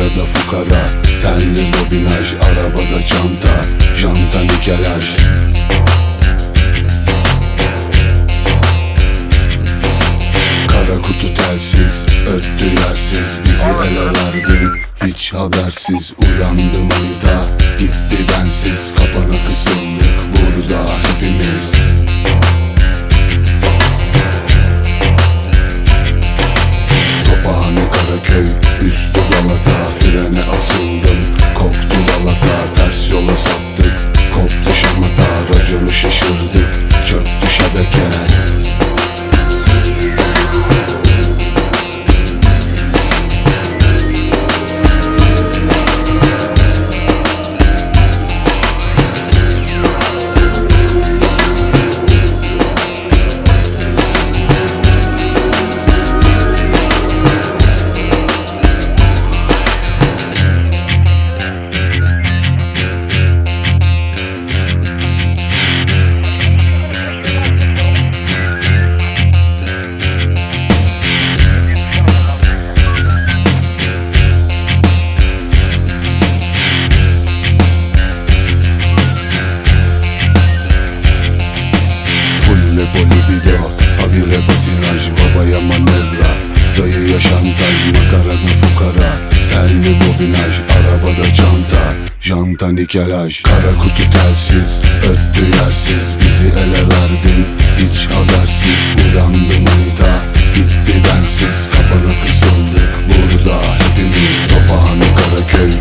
makarada fukara Telli bobinaj, arabada çanta Janta nikelaj. Kara kutu telsiz, öttü yersiz Bizi ele verdin, hiç habersiz. Uyandım ayda, gitti bensiz. Kapana kısıldık burada hepimiz. Tophane Karaköy Üstü Galata Frene Bolivido Habire patinaj babaya manevra Dayıya şantaj makarada fukara. Telli bobinaj arabada çanta. Janta nikelaj Kara kutu telsiz. Öttü yersiz Bizi ele verdin. Hiç habersiz Uyandım ayda gitti bensiz Kapana kısıldık. Burada hepimiz Tophane Karaköy